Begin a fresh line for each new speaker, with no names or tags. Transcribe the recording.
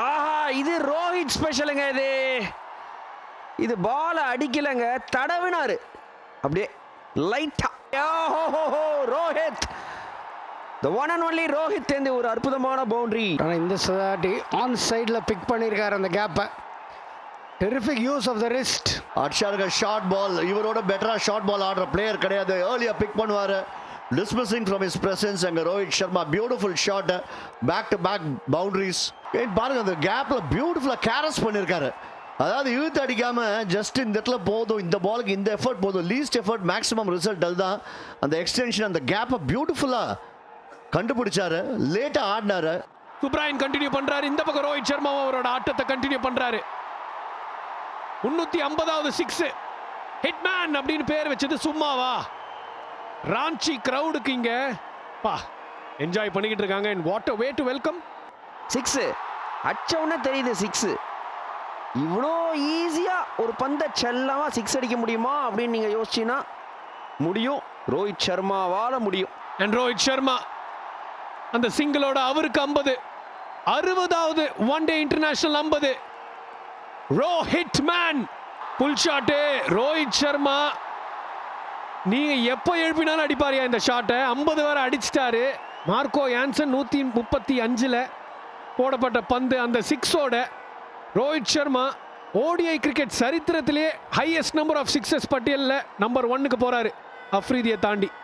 ஆஹா இது ரோஹித் ஸ்பெஷலுங்க இது. இது பாலை அடிக்கலைங்க தடவினாரு. அப்படியே லைட்டா Rohit. The one and only Rohit தேர்ந்து ஒரு அற்புதமான பவுண்டரி
ஆனால் இந்த சதாட்டி ஆன் சைடில் பிக் பண்ணியிருக்காரு அந்த கேப்பை terrific use of the wrist
அட்ஷாருக்கு short ball இவரோட பெட்டரா ஷார்ட் பால் ஆடுற பிளேயர் கிடையாது. ஏர்லியா பிக் பண்ணுவார். டிஸ்மிஸிங் ஃப்ரம் இஸ் பிரசன்ஸ் அங்கே Rohit Sharma beautiful shot back to back boundaries பாருங்க அந்த கேப்ல பியூட்டிஃபுல்லா கேரஸ் பண்ணியிருக்காரு அதாவது இழுத்து அடிக்காம ஜஸ்ட் இந்த இடத்துல போதும் இந்த பாலுக்கு இந்த எஃபர்ட் போதும் லீஸ்ட் எஃபர்ட் மேக்ஸிமம் ரிசல்ட் அதுதான் அந்த எக்ஸ்டென்ஷன் அந்த கேப்பை பியூட்டிஃபுல்லா கண்டுபிடிச்சாரு. லேட்டா ஆடினாரு.
சுப்ராயன் கண்டினியூ பண்றாரு. இந்த பக்கம் ரோஹித் சர்மா அவரோட ஆட்டத்தை கண்டினியூ பண்றாரு. முன்னூத்தி ஐம்பதாவது சிக்ஸ் ஹிட்மேன் அப்படின்னு பேர் வச்சது சும்மாவா? ராஞ்சி கிரவுடுக்கு இங்க. பா என்ஜாய் பண்ணிக்கிட்டு இருக்காங்க. And what way to welcome
six அச்சவுன்னு தெரியுது சிக்ஸு இவ்வளோ ஈஸியாக ஒரு பந்தை செல்லமா சிக்ஸ் அடிக்க முடியுமா அப்படின்னு நீங்கள் யோசிச்சீங்கன்னா முடியும். ரோஹித் சர்மாவால் முடியும்.
அண்ட் ரோஹித் சர்மா அந்த சிங்கிளோட அவருக்கு ஐம்பது. அறுபதாவது ஒன் டே இன்டர்நேஷனல் ஐம்பது. Rohit man pull shot Rohit Sharma நீங்க எப்போ எழுப்பினாலும் அடிப்பாரியா இந்த ஷாட்டை ஐம்பது வரை அடிச்சிட்டாரு. மார்க்கோ யான்சன் நூற்றி முப்பத்தி அஞ்சில் போடப்பட்ட பந்து அந்த சிக்ஸோட ரோஹித் சர்மா ஓடிஐ கிரிக்கெட் சரித்திரத்திலே ஹையஸ்ட் நம்பர் ஆஃப் சிக்ஸஸ் பட்டியலில் நம்பர் ஒன்னுக்கு போறாரு. அஃப்ரீதியை தாண்டி.